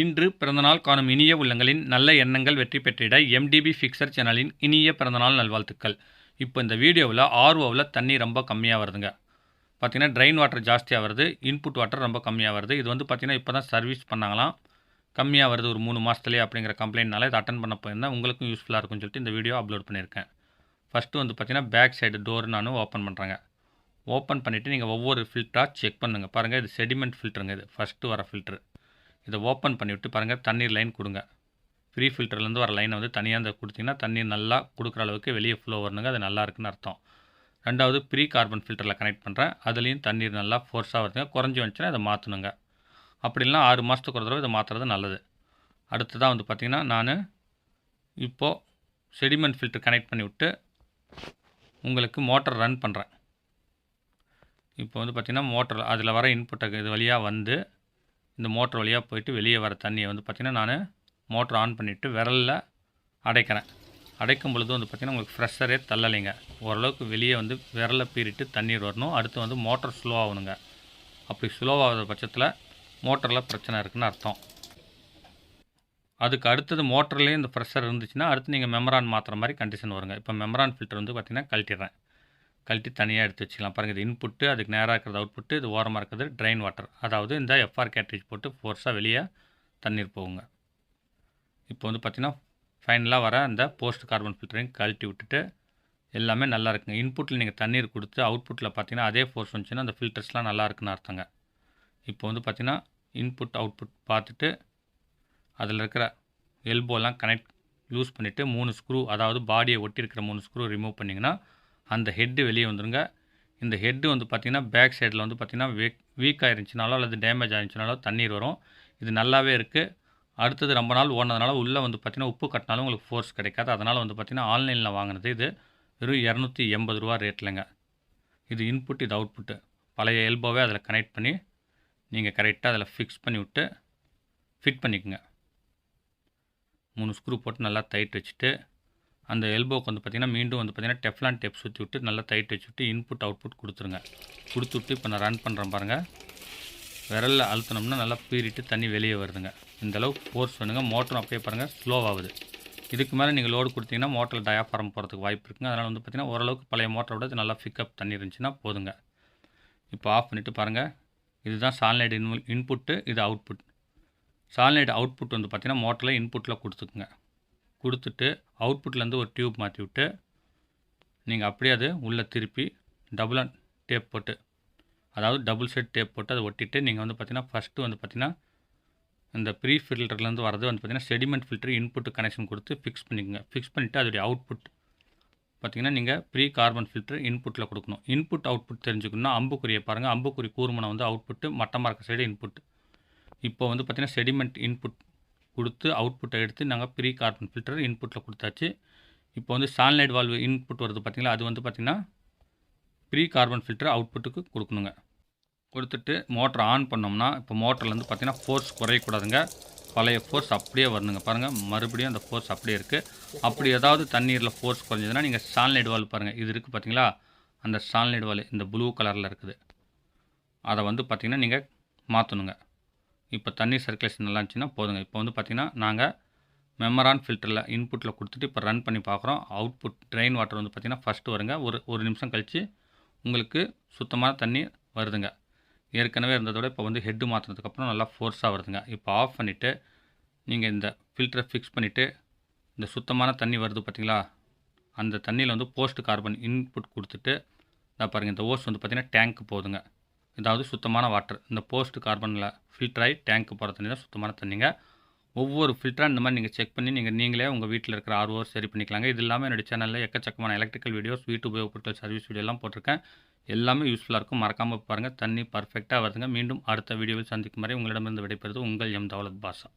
இன்று பிறந்தநாள் காணும் இனிய உள்ளங்களின் நல்ல எண்ணங்கள் வெற்றி பெற்றிட எம்டிபி ஃபிக்சர் சேனலின் இனிய பிறந்தநாள் நல்வாழ்த்துக்கள். இப்போ இந்த வீடியோவில் ஆர்ஓவில் தண்ணி ரொம்ப கம்மியாக வருதுங்க. பார்த்தீங்கன்னா ட்ரைன் வாட்டர் ஜாஸ்தியாக வருது இன்புட் வாட்டர் ரொம்ப கம்மியாக வருது. இது வந்து பார்த்தீங்கன்னா இப்போ தான் சர்வீஸ் பண்ணாங்களாம். கம்மியாக வருது ஒரு மூணு மாதத்துலேயே அப்படிங்கிற கம்ப்ளைண்ட்னால இதை அட்டன் பண்ண போயிருந்தேன். உங்களுக்கும் யூஸ்ஃபுல்லாக இருக்கும்னு சொல்லிட்டு இந்த வீடியோ அப்லோட் பண்ணியிருக்கேன். ஃபஸ்ட்டு வந்து பார்த்தீங்கன்னா பேக் சைடு டோர் நானும் ஓப்பன் பண்ணுறேங்க ஓப்பன் பண்ணிவிட்டு நீங்கள் ஒவ்வொரு ஃபில்டராக செக் பண்ணுங்கள் பாருங்கள் இது செடிமெண்ட் ஃபில்ட்ருங்க இது. ஃபஸ்ட்டு வர ஃபில்ட்ரு இதை ஓப்பன் பண்ணிவிட்டு பாருங்கள் தண்ணீர் லைன் கொடுங்க. ஃப்ரீ ஃபில்டர்லேருந்து வர லைனை வந்து தனியாக இந்த கொடுத்தீங்கன்னா தண்ணீர் நல்லா கொடுக்குற அளவுக்கு வெளியே ஃப்ளோ வரணுங்க அது நல்லா இருக்குன்னு அர்த்தம். ரெண்டாவது ப்ரீ கார்பன் ஃபில்டரில் கனெக்ட் பண்ணுறேன் அதுலேயும் தண்ணீர் நல்லா ஃபோர்ஸாக வருதுங்க குறைஞ்சி வந்துச்சுன்னா அதை மாற்றணுங்க அப்படி இல்லைனா ஆறு மாதத்துக்கு ஒரு தடவை இதை மாற்றுறது நல்லது. அடுத்ததாக வந்து பார்த்திங்கன்னா நான் இப்போது செடிமெண்ட் ஃபில்டர் கனெக்ட் பண்ணி விட்டு உங்களுக்கு மோட்டர் ரன் பண்ணுறேன் இப்போ வந்து பார்த்திங்கன்னா மோட்டர் அதில் வர இன்புட்டை இது வழியாக வந்து இந்த மோட்டர் வழியாக போயிட்டு வெளியே வர தண்ணியை வந்து பார்த்திங்கன்னா நான் மோட்டர் ஆன் பண்ணிவிட்டு விரலில் அடைக்கிறேன். அடைக்கும் பொழுது வந்து பார்த்திங்கன்னா உங்களுக்கு ஃப்ரெஷரே தள்ளலைங்க. ஓரளவுக்கு வெளியே வந்து விரலை பீறிட்டு தண்ணீர் வரணும். அடுத்து வந்து மோட்டர் ஸ்லோ ஆகணுங்க. அப்படி ஸ்லோ பட்சத்தில் மோட்டரில் பிரச்சனை இருக்குதுன்னு அர்த்தம். அதுக்கு அடுத்தது மோட்டர்லேயே இந்த ப்ரெஷர் இருந்துச்சுன்னா அடுத்து நீங்கள் மெமரான் மாற்றுற மாதிரி கண்டிஷன் வருங்க. இப்போ மெமரான் ஃபில்டர் வந்து பார்த்திங்கன்னா கழட்டிடுறேன். கழட்டி தனியாக எடுத்து வச்சுக்கலாம். பாருங்கள் இது இன்புட்டு அதுக்கு நேராக இருக்கிறது அவுட்புட்டு இது ஓரமாக இருக்கிறது ட்ரைன் வாட்டர் அதாவது இந்த எஃப்ஆர் கேட்ரேஜ் போட்டு ஃபோர்ஸாக வெளியே தண்ணீர் போகுங்க. இப்போ வந்து பார்த்திங்கன்னா ஃபைனலாக வர அந்த போஸ்ட் கார்பன் ஃபில்டரிங் கழட்டி விட்டுட்டு எல்லாமே நல்லா இருக்குங்க. இன்புட்டில் நீங்கள் தண்ணீர் கொடுத்து அவுட்புட்டில் பார்த்தீங்கன்னா அதே ஃபோர்ஸ் வந்துச்சுன்னா அந்த ஃபில்டர்ஸ்லாம் நல்லா இருக்குன்னு அர்த்தங்க. இப்போ வந்து பார்த்திங்கன்னா இன்புட் அவுட்புட் பார்த்துட்டு அதில் இருக்கிற எல்போலாம் கனெக்ட் யூஸ் பண்ணிவிட்டு மூணு ஸ்க்ரூ அதாவது பாடியை ஒட்டி இருக்கிற மூணு ஸ்க்ரூ ரிமூவ் பண்ணிங்கன்னா அந்த ஹெட்டு வெளியே வந்துடுங்க இந்த ஹெட்டு வந்து பார்த்திங்கன்னா பேக் சைடில் வந்து பார்த்திங்கன்னா வீக் வீக் ஆயிருந்துச்சுனாலோ அல்லது டேமேஜ் ஆயிருந்துச்சுனாலோ தண்ணீர் வரும். இது நல்லாவே இருக்குது அடுத்தது ரொம்ப நாள் ஓடினதுனால உள்ளே வந்து பார்த்திங்கன்னா உப்பு கட்டினாலும் உங்களுக்கு ஃபோர்ஸ் கிடைக்காது. அதனால் வந்து பார்த்திங்கன்னா ஆன்லைனில் வாங்கினது இது வெறும் இரநூத்தி எண்பது ரூபா ரேட்லங்க இது இன்புட் இது அவுட்புட்டு பழைய எல்போவே அதில் கனெக்ட் பண்ணி நீங்கள் கரெக்டாக அதில் ஃபிக்ஸ் பண்ணி விட்டு ஃபிட் பண்ணிக்கோங்க. மூணு ஸ்க்ரூ போட்டு நல்லா டைட் வச்சுட்டு அந்த எல்போக்கு வந்து பார்த்திங்கன்னா மீண்டும் வந்து பார்த்திங்கன்னா டெஃப்லான் டேப் சுற்றி விட்டு நல்லா டைட் வச்சு விட்டு இன்புட் அவுட்புட் கொடுத்துருங்க. கொடுத்து விட்டு இப்போ நான் ரன் பண்ணுறேன் பாருங்கள் விரலில் அழுத்தினோம்னா நல்லா பீறிட்டு தண்ணி வெளியே வருதுங்க. இந்தளவு ஃபோர்ஸ் பண்ணுங்கள் மோட்டரும் அப்படியே பாருங்கள் ஸ்லோவாகுது இதுக்கு மேலே நீங்கள் லோடு கொடுத்தீங்கன்னா மோட்டரில் டயாஃபாரம் போகிறதுக்கு வாய்ப்பு இருக்குங்க. அதனால் வந்து பார்த்திங்கன்னா ஓரளவுக்கு பழைய மோட்டரை விட நல்லா பிக்கப் தண்ணி இருந்துச்சுன்னா போதுங்க. இப்போ ஆஃப் பண்ணிவிட்டு பாருங்கள் இதுதான் சால்னைடு இன் இன்புட்டு இது அவுட்புட் சால்னைடு அவுட்புட் வந்து பார்த்திங்கன்னா மோட்டரில் இன்புட்டில் கொடுத்துக்குங்க. கொடுத்துட்டு அவுட்புட்லேருந்து ஒரு டியூப் மாற்றி விட்டு நீங்கள் அப்படியே அது உள்ளே திருப்பி டபுள் டேப் போட்டு அதாவது டபுள் செட் டேப் போட்டு அதை ஒட்டிட்டு நீங்கள் வந்து பார்த்தீங்கன்னா ஃபஸ்ட்டு வந்து பார்த்திங்கன்னா இந்த ப்ரீ ஃபில்டர்லேருந்து வரது வந்து பார்த்திங்கன்னா செடிமெண்ட் ஃபில்டர் இன்புட் கனெக்ஷன் கொடுத்து ஃபிக்ஸ் பண்ணிக்கோங்க. ஃபிக்ஸ் பண்ணிவிட்டு அதோடைய அவுட்புட் பார்த்திங்கன்னா நீங்கள் ப்ரீ கார்பன் ஃபில்டர் இன்புட்டில் கொடுக்கணும். இன்புட் அவுட்புட் தெரிஞ்சுக்கணும்னா அம்புக்குறியை பாருங்கள் அம்புக்குறி கூர்மனை வந்து அவுட்புட்டு மட்டமாக இருக்க சைடு இன்புட் இப்போ வந்து பார்த்திங்கன்னா செடிமெண்ட் இன்புட் கொடுத்து அவுட்புட்டை எடுத்து நாங்கள் ப்ரீ கார்பன் ஃபில்டர் இன்புட்டில் கொடுத்தாச்சு. இப்போ வந்து சான்லைட் வால்வு இன்புட் வருது பார்த்திங்களா அது வந்து பார்த்திங்கன்னா ப்ரீ கார்பன் ஃபில்டர் அவுட்புட்டுக்கு கொடுக்கணுங்க. கொடுத்துட்டு மோட்டர் ஆன் பண்ணோம்னா இப்போ மோட்டர்லேருந்து பார்த்திங்கன்னா ஃபோர்ஸ் குறையக்கூடாதுங்க. பழைய ஃபோர்ஸ் அப்படியே வரணுங்க. பாருங்கள் மறுபடியும் அந்த ஃபோர்ஸ் அப்படியே இருக்குது அப்படி ஏதாவது தண்ணீரில் ஃபோர்ஸ் குறைஞ்சதுன்னா நீங்கள் சான்லைட் வால் பாருங்கள் இது இருக்குது பார்த்திங்களா அந்த சான்லைட் வால் இந்த ப்ளூ கலரில் இருக்குது. அதை வந்து பார்த்திங்கன்னா நீங்கள் மாற்றணுங்க இப்போ தண்ணி சர்க்குலேஷன் நல்லா இருந்துச்சுன்னா போதுங்க. இப்போ வந்து பார்த்திங்கன்னா நாங்கள் மெமரான் ஃபில்டரில் இன்புட்டில் கொடுத்துட்டு இப்போ ரன் பண்ணி பார்க்குறோம். அவுட்புட் ட்ரெயின் வாட்டர் வந்து பார்த்திங்கன்னா ஃபஸ்ட்டு வருங்க. ஒரு ஒரு நிமிஷம் கழித்து உங்களுக்கு சுத்தமான தண்ணி வருதுங்க. ஏற்கனவே இருந்ததோட இப்போ வந்து ஹெட்டு மாற்றினதுக்கப்புறம் நல்லா ஃபோர்ஸாக வருதுங்க. இப்போ ஆஃப் பண்ணிவிட்டு நீங்கள் இந்த ஃபில்டரை ஃபிக்ஸ் பண்ணிவிட்டு இந்த சுத்தமான தண்ணி வருது பார்த்தீங்களா? அந்த தண்ணியில் வந்து போஸ்ட் கார்பன் இன்புட் கொடுத்துட்டு நான் பாருங்கள் இந்த ஓஸ் வந்து பார்த்திங்கன்னா டேங்க்கு போகுதுங்க இதாவது சுத்தமான வாட்டர் இந்த போஸ்ட் கார்பனில் ஃபில்டராகி டேங்க்கு போகிற தண்ணி தான் சுத்தமான தண்ணிங்க. ஒவ்வொரு ஃபில்டராக இந்த மாதிரி நீங்கள் செக் பண்ணி நீங்கள் நீங்களே உங்கள் வீட்டில் இருக்கிற ஆர்ஓ சரி பண்ணிக்கலாங்க. இது இல்லாமல் என்னுடைய சேனலில் எக்கச்சக்கமான எலக்ட்ரிக்கல் வீடியோஸ் வீட்டு உபயோகப்பொருட்கள் சர்வீஸ் வீடியோலாம் போட்டிருக்கேன். எல்லாமே யூஸ்ஃபுல்லாக இருக்கும். மறக்காமல் பாருங்கள் தண்ணி பர்ஃபெக்டாக வருதுங்க. மீண்டும் அடுத்த வீடியோவில் சந்திக்கும் வரை உங்களிடமிருந்து விடைபெறுவது உங்கள் எம். தவலத் பாஷா.